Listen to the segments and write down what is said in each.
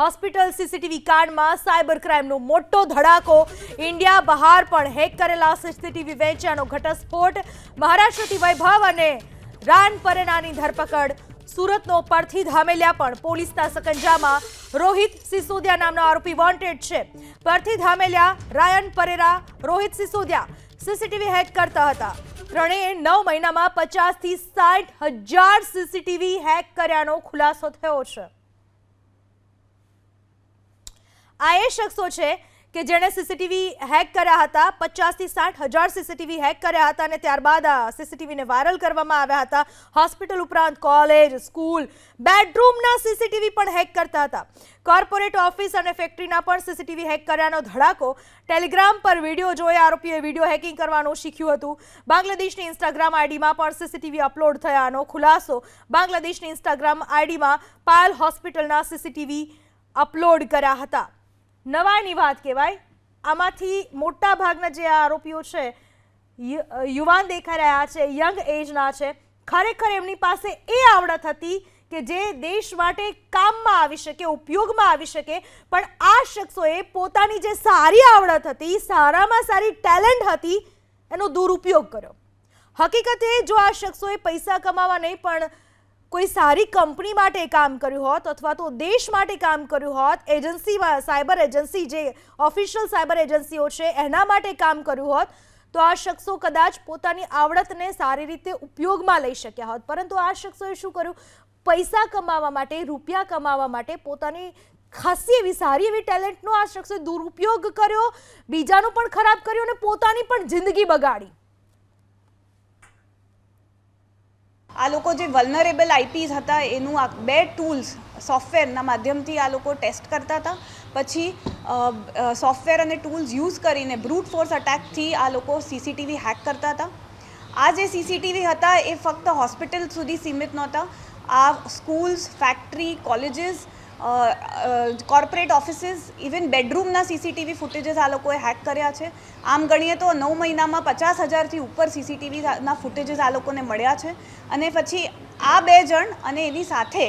Hospital CCTV કાંડમાં cyber ક્રાઇમનો મોટો ધડાકો. ઇન્ડિયા બહાર પણ હેક કરેલા સીસીટીવી વેચ્યાનો ઘટસ્ફોટ. મહારાષ્ટ્રથી વૈભવ અને રાન પરેનાની ધરપકડ. સુરતનો પરથી ધામેલિયા પણ પોલીસના સકંજામાં. રોહિત સિસોદિયા નામનો આરોપી વોન્ટેડ છે. પરથી Dhameliya, Ryan Pereira, Rohit Sisodiya CCTV hack કરતા હતા. ત્રણેય નવ મહિનામાં પચાસથી સાઠ હજાર સીસીટીવી હેક કર્યાનો ખુલાસો થયો છે. આ એ શખ્સો છે કે જેણે સીસીટીવી હેક કર્યા હતા, પચાસથી સાઠ હજાર સીસીટીવી હેક કર્યા હતા અને ત્યારબાદ આ સીસીટીવીને વાયરલ કરવામાં આવ્યા હતા. હોસ્પિટલ ઉપરાંત કોલેજ, સ્કૂલ, બેડરૂમના સીસીટીવી પણ હેક કરતા હતા. કોર્પોરેટ ઓફિસ અને ફેક્ટરીના પણ સીસીટીવી હેક કર્યાનો ધડાકો ટેલિગ્રામ પર વીડિયો જોઈ આરોપીએ વીડિયો હેકિંગ કરવાનું શીખ્યું હતું. બાંગ્લાદેશની ઇન્સ્ટાગ્રામ આઈડીમાં પણ સીસીટીવી અપલોડ થયાનો ખુલાસો બાંગ્લાદેશની ઇન્સ્ટાગ્રામ આઈડીમાં પાયલ હોસ્પિટલના સીસીટીવી અપલોડ કર્યા હતા. નવાઈની વાત કહેવાય. આમાંથી મોટા ભાગના જે આરોપીઓ છે યુવાન દેખાઈ રહ્યા છે, યંગ એજના છે. ખરેખર એમની પાસે એ આવડત હતી કે જે દેશ માટે કામમાં આવી શકે, ઉપયોગમાં આવી શકે, પણ આ શખ્સોએ પોતાની જે સારી આવડત હતી, સારામાં સારી ટેલેન્ટ હતી, એનો દુરુપયોગ કર્યો. હકીકતે જો આ શખ્સોએ પૈસા કમાવા નહીં, પણ કોઈ સારી કંપની માટે કામ કર્યું હોત અથવા તો દેશ માટે કામ કર્યું હોત એજન્સીમાં સાયબર એજન્સી જે ઓફિશિયલ સાયબર એજન્સીઓ છે એના માટે કામ કર્યું હોત, તો આ શખ્સો કદાચ પોતાની આવડતને સારી રીતે ઉપયોગમાં લઈ શક્યા હોત. પરંતુ આ શખ્સોએ શું કર્યું? પૈસા કમાવા માટે, રૂપિયા કમાવા માટે પોતાની ખાસી એવી સારી એવી ટેલેન્ટનો આ શખ્સે દુરુપયોગ કર્યો, બીજાનું પણ ખરાબ કર્યું અને પોતાની પણ જિંદગી બગાડી. આ લોકો જે વલનરેબલ આઈપીઝ હતા, એનું આ બે ટૂલ્સ સોફ્ટવેરના માધ્યમથી આ લોકો ટેસ્ટ કરતા હતા. પછી સોફ્ટવેર અને ટૂલ્સ યુઝ કરીને બ્રૂટ ફોર્સ અટેકથી આ લોકો સીસીટીવી હેક કરતા હતા. આ જે સીસીટીવી હતા, એ ફક્ત હોસ્પિટલ સુધી સીમિત નહોતા. આ schools factory colleges corporate offices even બેડરૂમના CCTV footages આ લોકોએ હેક કર્યા છે. આમ ગણીએ તો નવ મહિનામાં પચાસ હજારથી ઉપર સીસીટીવીના ફૂટેજીસ આ લોકોને મળ્યા છે. અને પછી આ બે જણ અને એની સાથે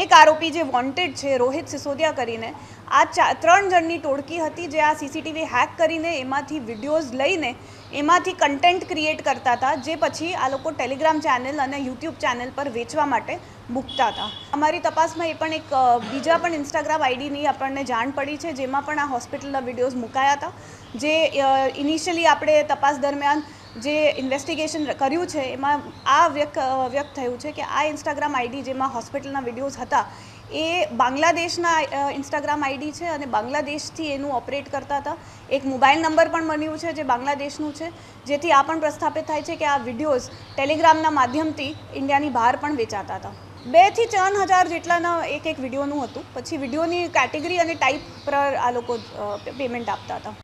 એક આરોપી જે વોન્ટેડ છે, રોહિત સિસોદિયા કરીને, આ ત્રણ જણની ટોળકી હતી જે આ સીસીટીવી હેક કરીને એમાંથી વિડીયોઝ લઈને એમાંથી કન્ટેન્ટ ક્રિએટ કરતા હતા, જે પછી આ લોકો ટેલિગ્રામ ચેનલ અને યુટ્યુબ ચેનલ પર વેચવા માટે મૂકતા હતા. અમારી તપાસમાં એ પણ એક બીજા પણ ઇન્સ્ટાગ્રામ આઈડીની આપણને જાણ પડી છે, જેમાં પણ આ હોસ્પિટલના વિડીયોઝ મુકાયા હતા. જે ઇનિશિયલી આપણે તપાસ દરમિયાન જે ઇન્વેસ્ટિગેશન કર્યું છે, એમાં આ વ્યક્ત વ્યક્ત થયું છે કે આ ઇન્સ્ટાગ્રામ આઈડી જેમાં હોસ્પિટલના વિડીયોઝ હતા, એ બાંગ્લાદેશના ઇન્સ્ટાગ્રામ આઈડી છે અને બાંગ્લાદેશથી એનું ઓપરેટ કરતા હતા. એક મોબાઈલ નંબર પણ બન્યું છે જે બાંગ્લાદેશનું છે, જેથી આ પણ પ્રસ્થાપિત થાય છે કે આ વિડીયોઝ ટેલિગ્રામના માધ્યમથી ઇન્ડિયાની બહાર પણ વેચાતા હતા. બેથી ત્રણ હજાર જેટલાના એક એક વિડીયોનું હતું, પછી વિડીયોની કેટેગરી અને ટાઈપ પર આ લોકો પેમેન્ટ આપતા હતા.